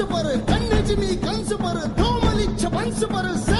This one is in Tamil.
கன்சு பரு கண்ணெஜிமி கன்சு பரு தோமலிச்ச பன்சு பரு